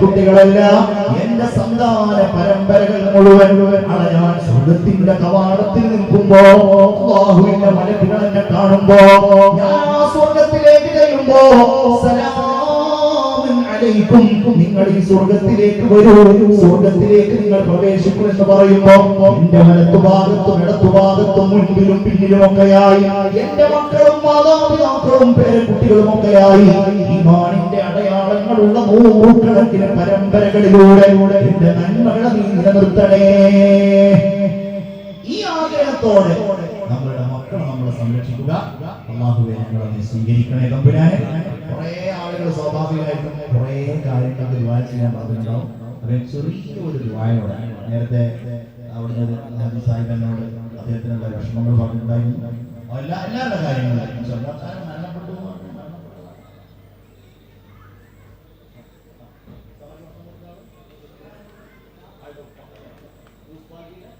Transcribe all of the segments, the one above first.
പേരക്കുട്ടികളെല്ലാം എന്റെ സന്താന പരമ്പരകൾ മുഴുവൻ നാളെ ഞാൻ സ്വർഗത്തിന്റെ കവാടത്തിൽ നിൽക്കുമ്പോ ബാഹുവിന്റെ മലക്കുകൾ എന്നെ കാണുമ്പോ ഞാൻ സ്വർഗത്തിലേക്ക് കഴിയുമ്പോ അലൈക്കും. നിങ്ങൾ ഈ സ്വർഗത്തിലേക്ക് വരൂ. സ്വർഗത്തിലേക്ക് നിങ്ങൾ പ്രവേശിക്കും എന്ന് പറയുമ്പോ എന്റെ വലത്തുഭാഗത്തും ഇടത്തുഭാഗത്തും മുൻപിലും പിന്നിലും ഒക്കെയായി എന്റെ മക്കളും മാതാപിതാക്കളും പേരക്കുട്ടികളും ഒക്കെയായി. ഈമാനിന്റെ അടയാളങ്ങളുള്ള നൂറുകണക്കിന് പരമ്പരകളിലൂടെ എന്റെ നന്മകളെ നീ നിലനിർത്തണേ. ഈ ആഗ്രഹത്തോടെ നമ്മളുടെ മക്കളെ നമ്മൾ സംരക്ഷിക്കുക. അള്ളാഹുവെ ഞങ്ങളെ നീ സ്വീകരിക്കണേ തമ്പുരാനെ. കുറെ ആളുകൾ സ്വാഭാവികമായിട്ടും കുറെ കാര്യങ്ങൾ ദുവാ ചെയ്യാൻ പറഞ്ഞിട്ടുണ്ടാവും. ചെറിയ ചെറിയൊരു ദുവായോടെ നേരത്തെ അവിടുന്ന് നബി എന്നോട് അദ്ദേഹത്തിനുള്ള വിഷമങ്ങൾ പറഞ്ഞിട്ടുണ്ടായിരുന്നു. എല്ലാ എല്ലാവരുടെ കാര്യങ്ങളും ചെറുപ്പക്കാരൻ മരണപ്പെട്ടു മാഷാ അല്ലാ. ആ, ആ. എന്നാ മാഷ് പറഞ്ഞു, ഇതെന്ത് ചെയ്യണ്ടേ? മാഷാ. ആ, ഉപ്പാന്റെ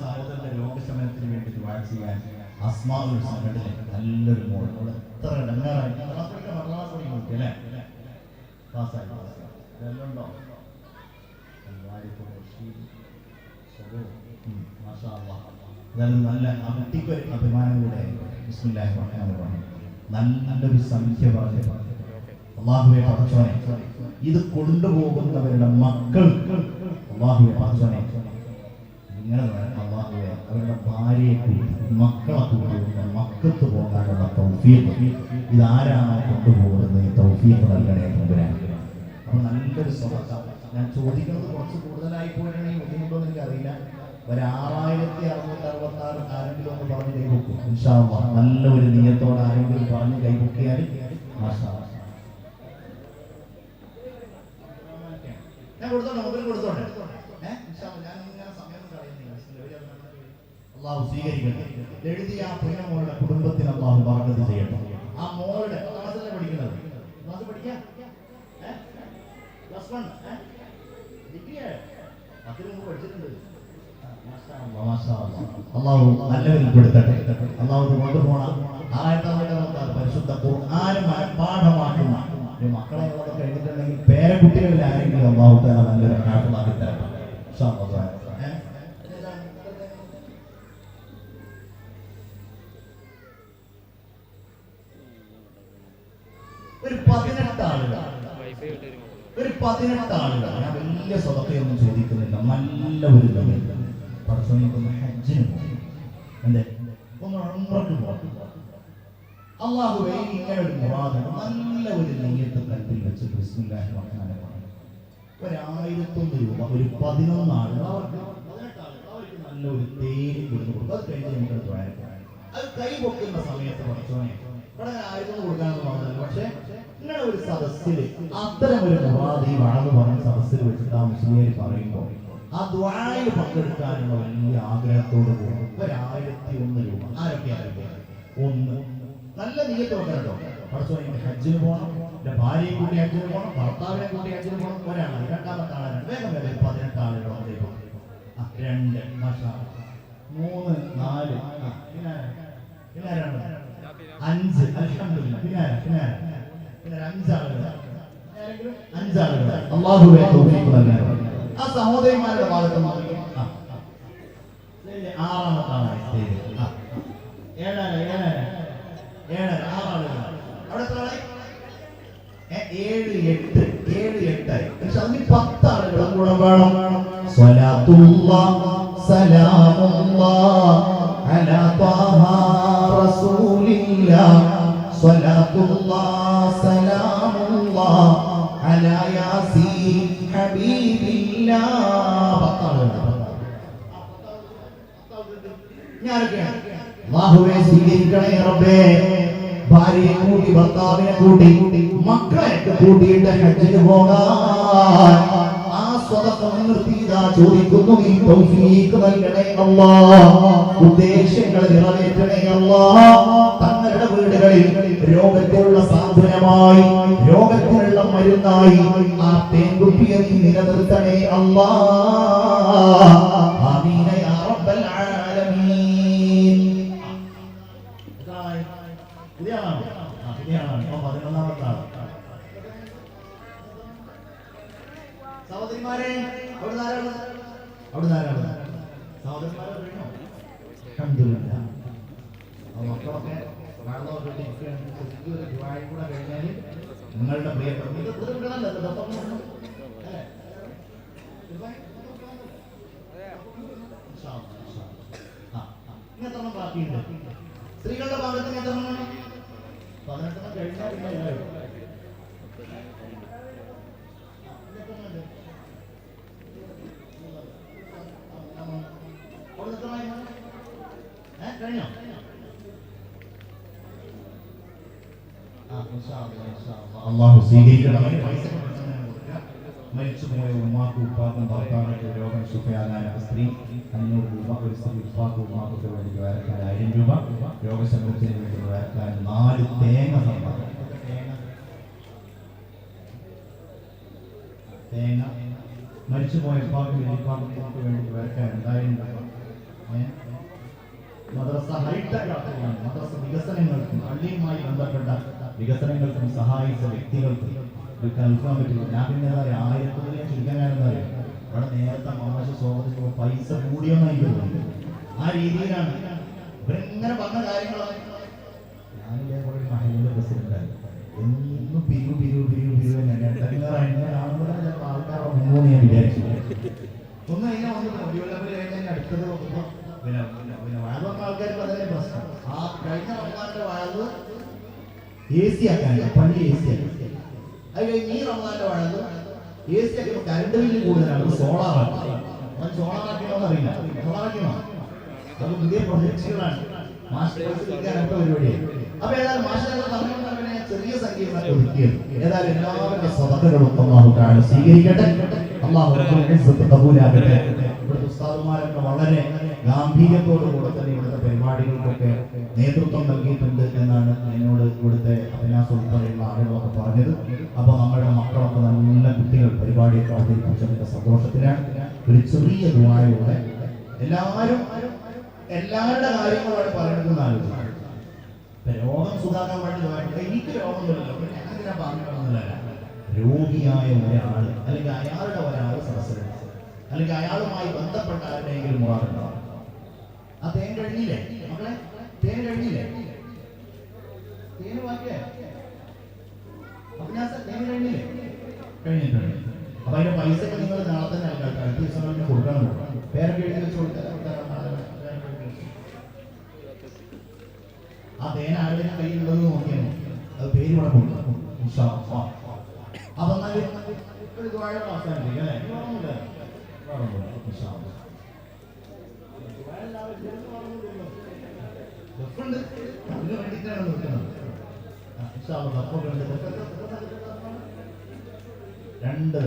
സഹോദരന്റെ രോഗശമനത്തിന് വേണ്ടി ദുആ ചെയ്യാൻ അസ്മാഉൽ ഹുസ്നയുടെ നല്ലൊരു മോൾ. അവിടെ എത്ര ഡങ്ങാറായി ക്ലാസ് പഠിക്കാൻ ക്ലാസ് പഠിക്കാൻ നോക്കി അല്ലേ ക്ലാസ്സായി ക്ലാസ്സായി ഇതെല്ലാം ഉണ്ടോ നല്ല അമ്മയ്ക്ക് ഒരു അഭിമാനം കൂടെ ബിസ്മില്ലാഹി റഹ്മാനിർ റഹീം. നല്ലൊരു സംഖ്യ പറഞ്ഞു. അള്ളാഹുവെ പടച്ചോനെ ഇത് കൊണ്ടുപോകുന്നവരുടെ മക്കൾക്ക് അള്ളാഹുവെ പടച്ചോനെ ഇങ്ങനെ അവരുടെ ഭാര്യയെ കൂട്ടി മക്കളെ കൂട്ടി മക്കത്ത് പോകാനുള്ള തൗഫീഖ്. ഇതാരാണോ കൊണ്ടുപോകുന്നത് ഈ തൗഫീഖ് നൽകണേ തമ്പുരാൻ. അപ്പൊ നല്ലൊരു സ്വതക്ക ഞാൻ ചോദിക്കുന്നത് കുറച്ച് കൂടുതലായി പോയാണെങ്കിൽ ബുദ്ധിമുട്ടോ എനിക്ക് അറിയില്ല. ഒരു ആറായിരത്തി അറുന്നൂറ്റി അറുപത്തി ആറ് ആരെങ്കിലും ഒന്ന് പറഞ്ഞ് കൈപൊക്കും. നല്ല ഒരു നിയത്തോടെ ആരെങ്കിലും പറഞ്ഞ് കൈപൊക്കിയാൽ ഞാൻ കൊടുത്തോട്ടെ മൊബൈൽ കൊടുത്തോട്ടെ ഏഹ് ഇൻഷാ അല്ലാഹ്. ഞാൻ ഇങ്ങനെ സമയം കളയുന്നില്ല അള്ളാഹു സ്വീകരിക്കട്ടെ. എഴുതിയ ആ പുണ്യമോളുടെ കുടുംബത്തിന് അള്ളാഹു ബർക്കത്ത് ചെയ്യട്ടെ. ആ മോളുടെ ക്ലാസ്സല്ല പഠിക്കുന്നത്? ക്ലാസ് പഠിക്കാം? പരിശുദ്ധ പാഠമാക്കുന്ന മക്കളെ കഴിഞ്ഞിട്ടുണ്ടെങ്കിൽ പേരക്കുട്ടികളിൽ ആരെങ്കിലും അള്ളാഹു നല്ലൊരു ഒരു പതിനെട്ട് ഒരു പതിനെട്ട് ഞാൻ വലിയ സ്വതത്തെയൊന്നും ചോദിക്കുന്നില്ല. നല്ല ഒരു നില ഹജ്ജിന് പോകും എന്തേ? ഇങ്ങനെ ഒരു മുറാദ് നല്ല ഒരു നെയ്യത്ത് കൽപ്പിൽ വെച്ച് ബിസ്മില്ലാഹി റഹ്മാനിർ റഹീം. ഒരു ആയിരത്തൊന്ന് രൂപ. ഒരു പതിനൊന്ന് അവർക്ക് നല്ല ഒരു തേര് കൊടുത്തു കൊടുക്കും അത് കഴിഞ്ഞ് നമുക്ക് അത് കൈ പൊക്കുന്ന സമയത്ത് പഠിച്ചോനെ ഇവിടെ ആയിരത്തൊന്ന് കൊടുക്കാമെന്ന് പറഞ്ഞത് പക്ഷേ സദസ്സിൽ അത്തരം ഒരു മുറാദി വളർന്നു പറഞ്ഞ സദസ്സിൽ വെച്ചിട്ട് ആ മുസ്ലിം പറയുമ്പോൾ ആ ദ്വാരയിൽ പങ്കെടുക്കാനുള്ള വലിയ ആഗ്രഹത്തോട് പോകും ഒരായിരത്തി ഒന്ന് രൂപ. ആരൊക്കെ ആരൊക്കെ? ഒന്ന്. നല്ല നീയത്ത് വെക്കണോ പഠിച്ചോ എനിക്ക് ഹജ്ജിന് പോകണം എന്റെ ഭാര്യയെ കൂട്ടി ഹജ്ജിന് പോകണം ഭർത്താവിനെ കൂട്ടി ഹജ്ജിന് പോകണം ഒരാളാണ് രണ്ടാമത്തെ ആളാണ് വേഗം വേഗം പതിനെട്ട് ആളുകൾ അതിലേക്ക് ആ, രണ്ട്. മാഷാ മൂന്ന് നാല്. ആ, പിന്നെ ആരാ? പിന്നെ ആരാണ് അഞ്ച് അൽഹംദുലില്ലാ പിന്നെ? പിന്നെ? പിന്നെ അഞ്ചാളുകൾ? അഞ്ചാളുകൾ അള്ളാഹുവെ തൗഫീഖ് നൽകണം ആ സഹോദരിമാരുടെ ഭാഗത്ത്. ആറാമത്തെ ആളായി കൂട്ടി മക്കളെയൊക്കെ കൂട്ടിയിട്ട് ഹജ്ജിന് പോകാൻ. ആ സ്വതക്കം നിർത്തിയതാ ചോദിക്കുന്നു. ഈ തൗഫീഖ് നൽകണേ അല്ലാ ഉദ്ദേശങ്ങൾ നിറവേറ്റണേ അല്ലാ തങ്ങളുടെ വീടുകളിൽ രോഗത്തിനുള്ള സാധനമായി രോഗത്തിനുള്ള മരുന്നായി ആ തേൻകുപ്പിയെ നിലനിർത്തണേ അല്ലാ അല്ലാ. ആ, ആ. ഇനി എത്രണ്ണം ബാക്കിയുണ്ട് സ്ത്രീകളുടെ ഭാഗത്തിന് എത്ര പതിനെട്ടെണ്ണം കഴിഞ്ഞാൽ പിന്നെ എല്ലാവരും. അവിടെ എത്രണ്ണമായി? ഏ, കഴിഞ്ഞോ? ആ, ഇൻഷാ അല്ലാ, ഇൻഷാ അല്ലാ. അള്ളാഹു സ്വീകരിക്കണമേ. മരിച്ചുപോയ ഉമ്മാക്കും ഉപ്പാക്കും ഭർത്താവിനൊക്കെ രോഗം ശുഭയാകാൻ സ്ത്രീ അഞ്ഞൂറ് രൂപ ഒരു സ്ത്രീ ഉപ്പാക്കും ഉമ്മാക്കൊക്കെ വേണ്ടി വരക്കാൻ ആയിരം രൂപ രോഗശമനത്തിന് വേണ്ടി വരക്കാൻ നാല് തേങ്ങ സമ്പാദം തേങ്ങ മരിച്ചുപോയ ഉപ്പാക്കും വലിയപ്പാക്കും ഉമ്മാക്കും വേണ്ടി വരക്കാൻ എന്തായാലും? മദ്രസ ഹൈടെക് മദ്രസ വികസനങ്ങൾക്കും പള്ളിയുമായി ബന്ധപ്പെട്ട വികസനങ്ങൾക്കും സഹായിച്ച വ്യക്തികൾക്കും ഞാൻ പിന്നെ എന്താ ചുരുക്കാൻ നേരത്തെ മാഷ സ്വാഗതം പൈസ കൂടിയെന്ന് ആ രീതിയിലാണ്. ഇവരിങ്ങനെ പറഞ്ഞ കാര്യങ്ങളാണ്. മഹലിന്റെ പ്രസിഡന്റായിരുന്നു എന്നും പിരിവ് പിരിവ് പിരിവ് പിരിവ് തന്നെ എട്ടങ്ങാറായിരുന്നു ആൾക്കാരെ ഞാൻ വിചാരിച്ചു. ഒന്ന് കഴിഞ്ഞാൽ അടുത്തത് പിന്നെ പിന്നെ പിന്നെ ആൾക്കാർക്ക് പ്രശ്നം. ആ കഴിഞ്ഞ റമദാന്റെ എ സി ആക്കാൻ പള്ളി എ സി ആക്കി അത് ഈ റമദാന്റെ വഴക്ക് എ സി ആക്കിയപ്പോൾ കറണ്ട് ബില്ല് കൂടുതലാണ് സോളാർ ആക്കി സോളാർ ആക്കണമെന്ന് അറിയില്ല. സോളാർ ആക്കണോ അത് പുതിയ പ്രൊജക്ടുകളാണ്. മാസ്റ്റർ അപ്പൊ സ്വീകരിക്കട്ടെ. അള്ളാഹു കബൂലാക്കട്ടെ. ഇവിടുത്തെ വളരെ തന്നെ ഇവിടുത്തെ പരിപാടികൾക്കൊക്കെ നേതൃത്വം നൽകിയിട്ടുണ്ട്. എന്നാണ് എന്നോട് ഇവിടുത്തെ അഭിനാസ് ഉൾപ്പെടെയുള്ള ആളുകളൊക്കെ പറഞ്ഞത്. അപ്പോൾ നമ്മുടെ മക്കളൊക്കെ നല്ല കുട്ടികൾ പരിപാടിയൊക്കെ അവതരിപ്പിച്ചതിന്റെ സന്തോഷത്തിലാണ്. ഒരു ചെറിയ ദുബായിലൂടെ എല്ലാവരും എല്ലാവരുടെ കാര്യങ്ങളാണ് പറയുന്നത് ആലോചിച്ചു രോഗം സുഖാക്കാൻ വേണ്ടി എനിക്ക് പിന്നെ ഞാൻ എന്തിനാ പറഞ്ഞിട്ടൊന്നുമില്ല രോഗിയായ ഒരാൾ അല്ലെങ്കിൽ അയാളുടെ ഒരാൾ സദസ്സിലുണ്ട്. അല്ലെങ്കിൽ അയാളുമായി ബന്ധപ്പെട്ട ആരുടെയെങ്കിലും മുറാറുണ്ടാവും ആ തേൻ കഴിഞ്ഞില്ലേ മക്കളെ? തേൻ കഴിഞ്ഞില്ലേ കഴിഞ്ഞിട്ടുണ്ട്. അപ്പൊ അതിന്റെ പൈസ ഒക്കെ നിങ്ങൾ നാളെ തന്നെ ആൾക്കാർക്ക് അടുത്ത ദിവസങ്ങളിൽ കൊടുക്കണം. പേരൊക്കെ എഴുതി വെച്ച് കൊടുത്താൽ ആ തേന ആരുടെ കയ്യിലുള്ളത് നോക്കിയാൽ മതി. അത് പേര് ഇവിടെ കൊടുക്കണം. അപ്പൊ ഒരു ദ്വാഴ അവസാനിപ്പിക്കാം അല്ലേ? വേണ്ടിയിട്ടാണ് നിൽക്കുന്നത്. രണ്ട്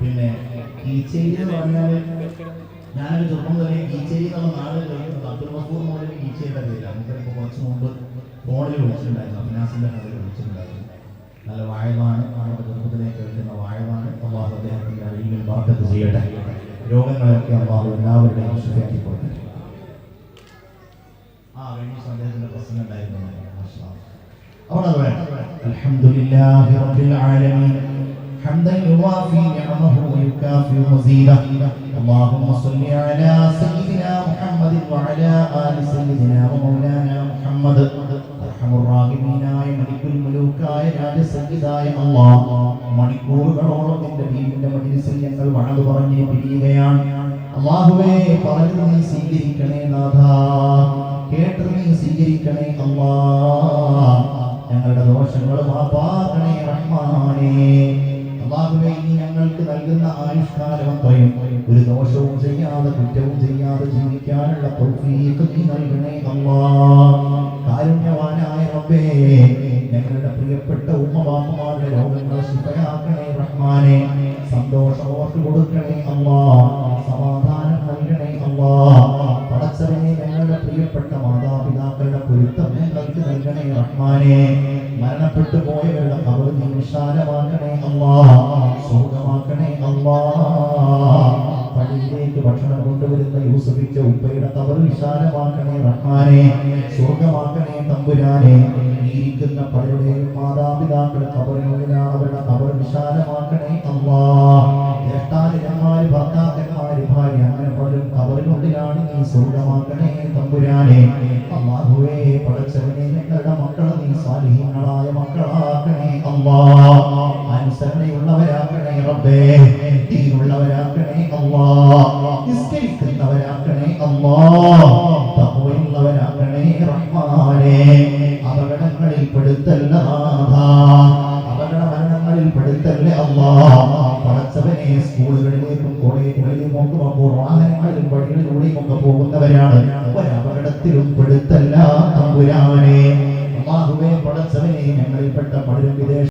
പിന്നെ പറഞ്ഞാൽ ഞാനൊരു ചെറുപ്പം തന്നെ കീച്ചേരി എന്നുള്ള നാട് കഴിയുന്നത് അബ്ദുൾ ഗഫൂർ മോളിൽ കീച്ചേരിയുടെ പേര് നമുക്കിപ്പോൾ കുറച്ച് മുമ്പ് ഫോണിൽ വിളിച്ചിട്ടുണ്ടായിരുന്നു. അഭിനാസിന്റെ ഫോണിൽ വിളിച്ചിട്ടുണ്ടായിരുന്നു. നല്ല വാഴവാണ് നമ്മുടെ കുടുംബത്തിലേക്ക് കേൾക്കുന്ന വാഴവാണ് അള്ളാഹു അദ്ദേഹത്തിന്റെ അറിവിൽ വാർത്തത്ത് ചെയ്യട്ടെ രോഗങ്ങളൊക്കെ അള്ളാഹു എല്ലാവരുടെയും ശുദ്ധിയാക്കി കൊടുക്കട്ടെ ആ കഴിഞ്ഞ ദിവസം അദ്ദേഹത്തിന്റെ പ്രസംഗം ഉണ്ടായിരുന്നു മാഷാ അല്ലാ. അവിടെ അത് വേണം അൽഹംദുലില്ലാഹി റബ്ബിൽ ആലമീൻ حمدا يوافي نعمه ويكافئ مزيده اللهم صل على سيدنا محمد وعلى ال سيدنا ومولانا محمد ارحم الراحمين മലിക്കുൽ മുലൂക്കായ രാജസംഗീതായ അല്ലാഹ് മണിക്കൂറുകളോളം നിന്റെ വീടിന്റെ മജ്ലിസിൽ ഞങ്ങൾ വഴത് പറഞ്ഞ് പിരിയുകയാണ്. അള്ളാഹുവേ പറഞ്ഞു നീ സ്വീകരിക്കണേ നാഥ. കേട്ട് നീ സ്വീകരിക്കണേ അല്ലാ ഞങ്ങളുടെ ദോഷങ്ങൾ മാപ്പാക്കണേ റഹ്മാനേ അള്ളാഹുവേ ഇനി ഞങ്ങൾക്ക് നൽകുന്ന ആയുഷ്കാലം അത്രയും. ഒരു ദോഷവും ചെയ്യാതെ കുറ്റവും ചെയ്യാതെ ജീവിക്കാനുള്ള തൗഫീഖ് നീ നൽകണേ അല്ലാ കാരുണ്യവാനായ റബ്ബേ ഞങ്ങളുടെ പ്രിയപ്പെട്ട ഉമ്മവാപ്പമാരുടെ രോഗങ്ങൾ ശിഫയാക്കണേ റഹ്മാനെ. സന്തോഷം ഓർത്തു കൊടുക്കണേ അല്ലാ സമാധാനം നൽകണേ അല്ലാ പടച്ചവനെ ഞങ്ങളുടെ പ്രിയപ്പെട്ട മാതാപിതാക്കളുടെ പൊരുത്തം ഞങ്ങൾക്ക് നൽകണേ റഹ്മാനെ. മരണപ്പെട്ടു പോയവരുടെ കബർ നീ വിശാലമാക്കണേ അല്ലാ സുഖമാക്കണേ അല്ലാ പള്ളിയിലേക്ക് ഭക്ഷണം കൊണ്ടുവരുന്ന യൂസഫിന്റെ ഉപ്പയുടെ കബർ വിശാലമാക്കണേ റഹ്മാനെ. സ്വർഗമാക്കണേ തമ്പുരാനെ. ഇരിക്കുന്ന പലരുടെയും മാതാപിതാക്കളെ കബറിനുള്ളിലാണ് അവരുടെ കബർ വിശാലമാക്കണേ അമ്മാരി ജ്യേഷ്ഠാതിരന്മാര് ഭർത്താക്കന്മാര് ഭാര്യ അങ്ങനെ പലരും കബറിനുള്ളിലാണ് നീ സ്വർഗമാക്കണേ തമ്പുരാനെ. അള്ളാഹുവേ പടച്ചവനെ ഞങ്ങളുടെ മക്കളെ നീ സ്വാധീനങ്ങളായ മക്കളാക്കണേ അല്ലാ